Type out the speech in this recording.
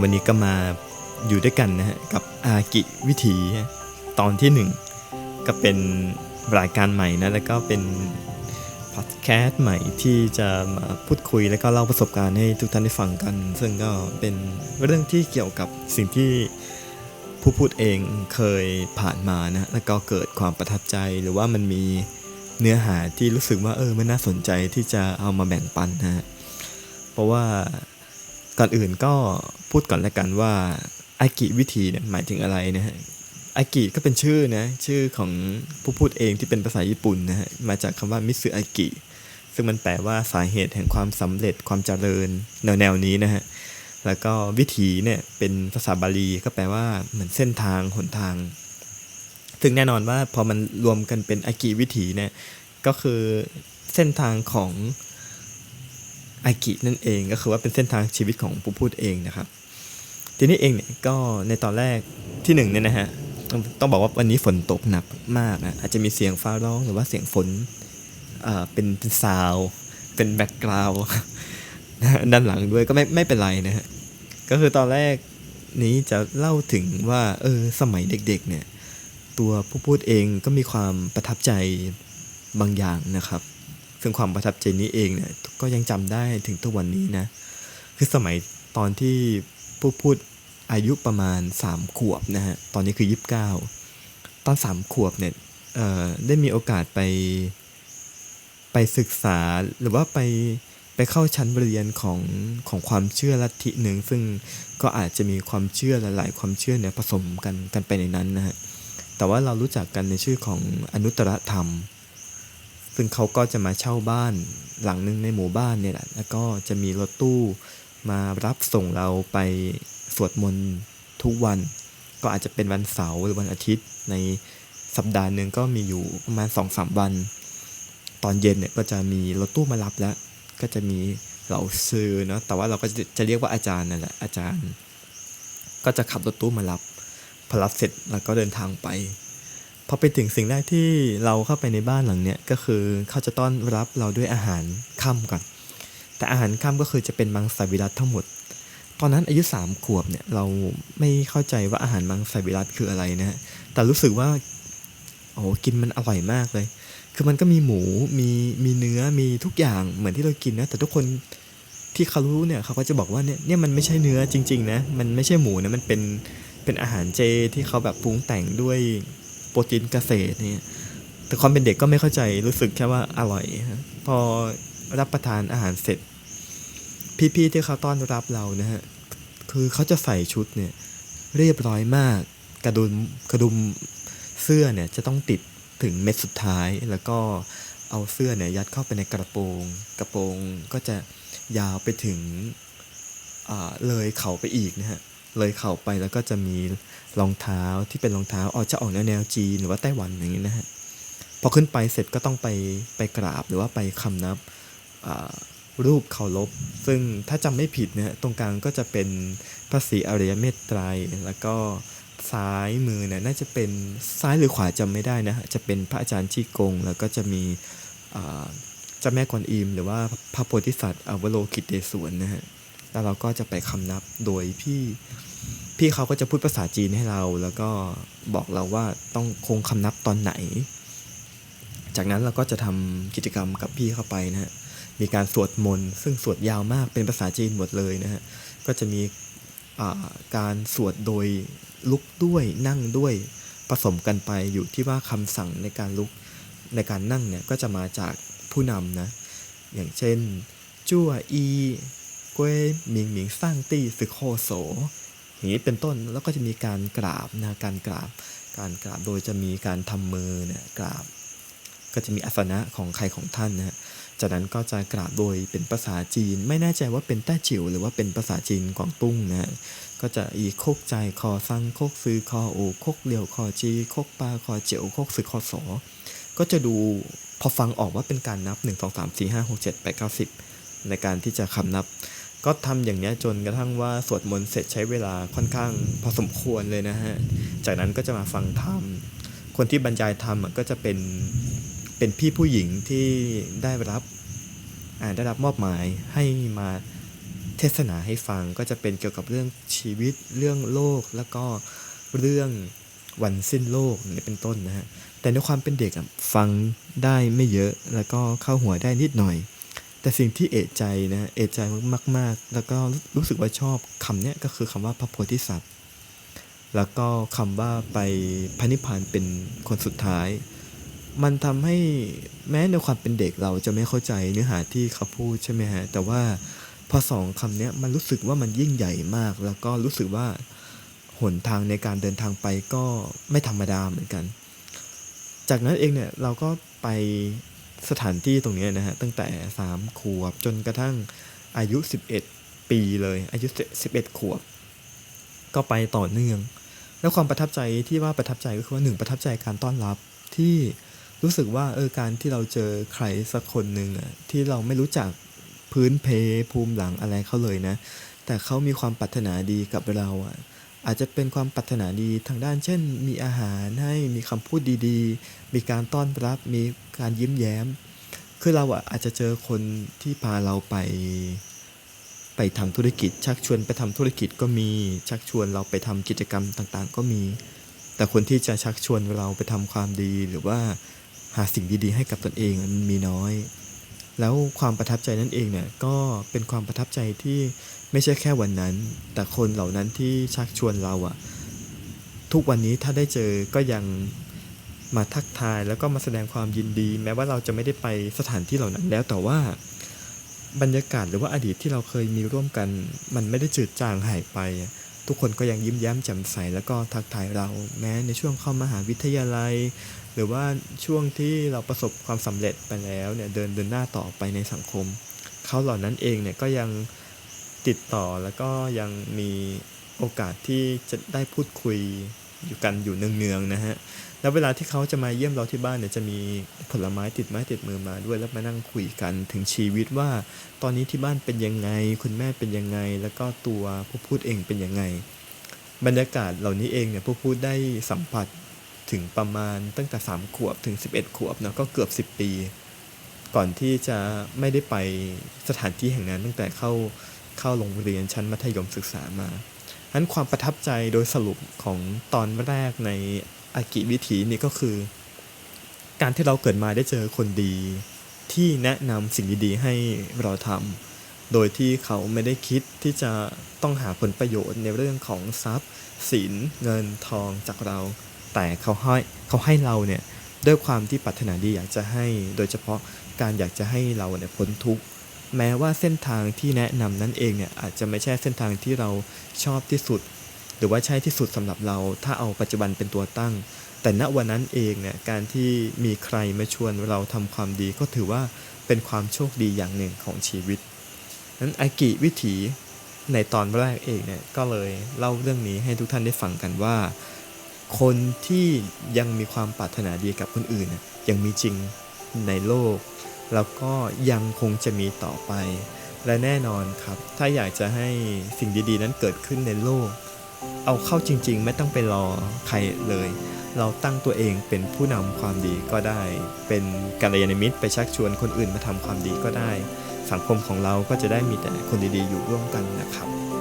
วันนี้ก็มาอยู่ด้วยกันนะฮะกับอากิวิถีตอนที่หนึ่งก็เป็นรายการใหม่นะแล้วก็เป็นพอดแคสต์ใหม่ที่จะมาพูดคุยแล้วก็เล่าประสบการณ์ให้ทุกท่านได้ฟังกัน ซึ่งก็เป็นเรื่องที่เกี่ยวกับสิ่งที่ผู้พูดเองเคยผ่านมานะแล้วก็เกิดความประทับใจหรือว่ามันมีเนื้อหาที่รู้สึกว่าเออมันน่าสนใจที่จะเอามาแบ่งปันนะฮะเพราะว่า ก่อนอื่นก็พูดก่อนแล้วกันว่าอากิวิธีเนี่ยหมายถึงอะไรนะฮะอากิก็เป็นชื่อนะชื่อของผู้พูดเองที่เป็นภาษาญี่ปุ่นนะฮะมาจากคำว่ามิสึอากิซึ่งมันแปลว่าสาเหตุแห่งความสำเร็จความเจริญแนวแนวนี้นะฮะแล้วก็วิถีเนี่ยเป็นภาษาบาลีก็แปลว่าเหมือนเส้นทางหนทาง ซึ่งแน่นอนว่าพอมันรวมกันเป็นอากิวิถีเนี่ยก็คือเส้นทางของ อากินั่นเองก็คือว่าเป็นเส้นทางชีวิตของผู้พูดเองนะครับ ทีนี้เองเนี่ยก็ในตอนแรกที่หนึ่งเนี่ยนะฮะต้องบอกว่าวันนี้ฝนตกหนักมากนะอาจจะมีเสียงฟ้าร้องหรือว่าเสียงฝนเป็นเป็นซาวเป็นแบ็กกราวด์ด้านหลังด้วยก็ไม่ไม่เป็นไรนะฮะก็คือตอนแรกนี้จะเล่าถึงว่าเออสมัยเด็กๆเนี่ยตัวผู้พูดเองก็มีความประทับใจบางอย่างนะครับ ซึ่งความประทับใจนี้เองเนี่ยก็ยังจำได้ถึงทุกวันนี้นะคือสมัยตอนที่ผู้พูดอายุประมาณ 3 ขวบนะฮะตอนนี้คือ 29 ตอน 3 ขวบเนี่ยเอ่อได้มีโอกาสไปไปศึกษาหรือว่าไปไปเข้าชั้นเรียนของของความเชื่อลัทธิหนึ่งซึ่งก็อาจจะมีความเชื่อหลาย ๆ ความเชื่อเนี่ยผสมกันกันไปในนั้นนะฮะแต่ว่าเรารู้จักกันในชื่อของอนุตตรธรรม ซึ่งเขาก็จะมาเช่าบ้านหลังหนึ่งในหมู่บ้านเนี่ยแหละ แล้วก็จะมีรถตู้มารับส่งเราไปสวดมนต์ทุกวัน ก็อาจจะเป็นวันเสาร์หรือวันอาทิตย์ ในสัปดาห์หนึ่งก็มีอยู่ประมาณสองสามวัน ตอนเย็นเนี่ยก็จะมีรถตู้มารับแล้ว ก็จะมีเหล่าซื้อเนาะ แต่ว่าเราก็จะเรียกว่าอาจารย์นั่นแหละ อาจารย์ ก็จะขับรถตู้มารับ พอรับเสร็จแล้วก็เดินทางไป อไปถึงสิ่งแรกที่เราเข้าไปในบ้านหลังเนี้ยก็คือเขาจะต้อนรับเราด้วยอาหารค่ำก่อน แต่อาหารค่ำก็คือจะเป็นมังสวิรัตทั้งหมด ตอนนั้นอายุสามขวบเนี่ยเราไม่เข้าใจว่าอาหารมังสวิรัตคืออะไรนะฮะแต่รู้สึกว่าโอ้กินมันอร่อยมากเลย คือมันก็มีหมูมีมีเนื้อมีทุกอย่างเหมือนที่เรากินนะแต่ทุกคนที่เขารู้เนี่ยเขาก็จะบอกว่าเนี่ยเนี่ยมันไม่ใช่เนื้อจริง ๆ นะ มันไม่ใช่หมูนะมันเป็นเป็นอาหารเจที่เขาแบบปรุงแต่งด้วย โปรตีนเกษตรเนี่ยแต่ความเป็นเด็กก็ไม่เข้าใจรู้สึกแค่ว่าอร่อย พอรับประทานอาหารเสร็จ พี่ๆที่เขาต้อนรับเรานะฮะคือเขาจะใส่ชุดเนี่ยเรียบร้อยมาก กระดุมกระดุมเสื้อเนี่ยจะต้องติดถึงเม็ดสุดท้าย แล้วก็เอาเสื้อเนี่ยยัดเข้าไปในกระโปรง กระโปรงก็จะยาวไปถึงเลยเข่าไปอีกนะฮะ เลยเข่าไปแล้วก็จะมีรองเท้าที่เป็นรองเท้าออกจะออกแนวแนวจีนหรือว่าไต้หวันอย่างนี้นะฮะพอขึ้นไปเสร็จก็ต้องไปไปกราบหรือว่าไปคำนับรูปเคารพซึ่งถ้าจำไม่ผิดเนี่ยตรงกลางก็จะเป็นพระศรีอริยเมตไตรแล้วก็ซ้ายมือเนี่ยน่าจะเป็นซ้ายหรือขวาจำไม่ได้นะฮะจะเป็นพระอาจารย์ชีกง แล้วก็จะมีเจ้าแม่กวนอิมหรือว่าพระโพธิสัตว์อวโลกิตเตศวรนะฮะ แล้วเราก็จะไปคำนับโดยพี่พี่เขาก็จะพูดภาษาจีนให้เรา แล้วก็บอกเราว่าต้องคงคำนับตอนไหน จากนั้นเราก็จะทำกิจกรรมกับพี่เข้าไปนะฮะมีการสวดมนต์ซึ่งสวดยาวมากเป็นภาษาจีนหมดเลยนะฮะก็จะมีการสวดโดยลุกด้วยนั่งด้วยผสมกันไปอยู่ที่ว่าคำสั่งในการลุกในการนั่งเนี่ยก็จะมาจากผู้นำนะอย่างเช่น จั่วอี กวยหมิงหมิงสร้างตี้สึกโคโสอย่างนี้เป็นต้นแล้วก็จะมีการกราบนะการกราบ การกราบโดยจะมีการทำมือเนี่ยกราบ ก็จะมีอาสนะของใครของท่านนะฮะจากนั้นก็จะกราบโดยเป็นภาษาจีน ไม่แน่ใจว่าเป็นแต้จิ๋วหรือว่าเป็นภาษาจีนกวางตุ้งนะฮะก็จะอีโคกใจคอซังโคกซื้อคอโอโคกเลียวคอจีโคกปลาคอเจียวโคกซื้อคอสอก็จะดูพอฟังออกว่าเป็นการนับ 1 2 3 4 5 6 7 8 9 10 ในการที่จะคำนับ ก็ทำอย่างนี้จนกระทั่งว่าสวดมนต์เสร็จใช้เวลาค่อนข้างพอสมควรเลยนะฮะ จากนั้นก็จะมาฟังธรรม คนที่บรรยายธรรมก็จะเป็นเป็นพี่ผู้หญิงที่ได้รับได้รับมอบหมายให้มาเทศนาให้ฟังก็จะเป็นเกี่ยวกับเรื่องชีวิตเรื่องโลกแล้วก็เรื่องวันสิ้นโลกนี่เป็นต้นนะฮะแต่ในความเป็นเด็กฟังได้ไม่เยอะแล้วก็เข้าหัวได้นิดหน่อย แต่สิ่งที่เอะใจนะเอะใจมาก ๆ แล้วก็รู้สึกว่าชอบคำนี้ก็คือคำว่าพระโพธิสัตว์ แล้วก็คำว่าไปพระนิพพานเป็นคนสุดท้าย มันทำให้แม้ในความเป็นเด็กเราจะไม่เข้าใจเนื้อหาที่เขาพูดใช่ไหมฮะ แต่ว่าพอสองคำนี้มันรู้สึกว่ามันยิ่งใหญ่มาก แล้วก็รู้สึกว่าหนทางในการเดินทางไปก็ไม่ธรรมดาเหมือนกัน จากนั้นเองเนี่ยเราก็ไป สถานที่ตรงนี้นะฮะตั้งแต่ 3 ขวบจนกระทั่งอายุ 11 ปีเลย อายุ 11 ขวบ ก็ไปต่อเนื่อง แล้วความประทับใจที่ว่าประทับใจก็คือว่าหนึ่งประทับใจการต้อนรับที่รู้สึกว่าเออการที่เราเจอใครสักคนหนึ่งอะที่เราไม่รู้จักพื้นเพภูมิหลังอะไรเขาเลยนะ แต่เขามีความปรารถนาดีกับเราอะ อาจจะเป็นความปรารถนาดีทางด้านเช่น มีอาหารให้มีคำพูดดีๆ มีการต้อนรับ มีการยิ้มแย้ม คือเราอาจจะเจอคนที่พาเราไป ไปทำธุรกิจ ชักชวนไปทำธุรกิจก็มี ชักชวนเราไปทำกิจกรรมต่างๆ ก็มี แต่คนที่จะชักชวนเราไปทำความดีหรือว่าหาสิ่งดีๆ ให้กับตนเองมันมีน้อย แล้วความประทับใจนั่นเองเนี่ยก็เป็นความประทับใจที่ไม่ใช่แค่วันนั้น แต่คนเหล่านั้นที่ชักชวนเราอะทุกวันนี้ถ้าได้เจอก็ยังมาทักทายแล้วก็มาแสดงความยินดี แม้ว่าเราจะไม่ได้ไปสถานที่เหล่านั้นแล้วแต่ว่าบรรยากาศหรือว่าอดีตที่เราเคยมีร่วมกัน มันไม่ได้จืดจางหายไป ทุกคนก็ยังยิ้มแย้มแจ่มใส แล้วก็ทักทายเรา แม้ในช่วงเข้ามหาวิทยาลัย หรือว่าช่วงที่เราประสบความสำเร็จไปแล้วเนี่ยเดินเดินหน้าต่อไปในสังคม เขาเหล่านั้นเองเนี่ยก็ยังติดต่อแล้วก็ยังมีโอกาสที่จะได้พูดคุยอยู่กันอยู่เนืองๆนะฮะแล้วเวลาที่เขาจะมาเยี่ยมเราที่บ้านเนี่ยจะมีผลไม้ติดไม้ติดมือมาด้วยแล้วมานั่งคุยกันถึงชีวิตว่า ตอนนี้ที่บ้านเป็นยังไง คุณแม่เป็นยังไง แล้วก็ตัวผู้พูดเองเป็นยังไง บรรยากาศเหล่านี้เองเนี่ยผู้พูดได้สัมผัส ถึงประมาณตั้งแต่ 3 ขวบถึง 11 ขวบเนาะก็เกือบ 10 ปี ก่อนที่จะไม่ได้ไปสถานที่แห่งนั้นตั้งแต่เข้าเข้าโรงเรียนชั้นมัธยมศึกษามาฉะนั้นความประทับใจโดยสรุปของตอนแรกในอากิวิถีนี่ก็คือ การที่เราเกิดมาได้เจอคนดีที่แนะนำสิ่งดีๆให้เราทำโดยที่เขาไม่ได้คิดที่จะต้องหาผลประโยชน์ในเรื่องของทรัพย์สินเงินทองจากเรา แต่เขาให้เขาให้เราเนี่ยด้วยความที่ปรารถนาดีอยากจะให้ โดยเฉพาะการอยากจะให้เราเนี่ยพ้นทุกข์แม้ว่าเส้นทางที่แนะนำนั้นเองเนี่ยอาจจะไม่ใช่เส้นทางที่เราชอบที่สุด หรือว่าใช่ที่สุดสำหรับเรา ถ้าเอาปัจจุบันเป็นตัวตั้ง แต่ณวันนั้นเองเนี่ยการที่มีใครมาชวนเราทำความดีก็ถือว่าเป็นความโชคดีอย่างหนึ่งของชีวิตนั้นอากิวิถีในตอนแรกเองเนี่ยก็เลยเล่าเรื่องนี้ให้ทุกท่านได้ฟังกันว่า คนที่ยังมีความปรารถนาดีกับคนอื่นยังมีจริงในโลก แล้วก็ยังคงจะมีต่อไป และแน่นอนครับ ถ้าอยากจะให้สิ่งดีๆ นั้นเกิดขึ้นในโลก เอาเข้าจริง ๆ ไม่ต้องไปรอใครเลย เราตั้งตัวเองเป็นผู้นำความดีก็ได้ เป็นกัลยาณมิตรไปชักชวนคนอื่นมาทำความดีก็ได้ สังคมของเราก็จะได้มีแต่คนดีๆ อยู่ร่วมกันนะครับ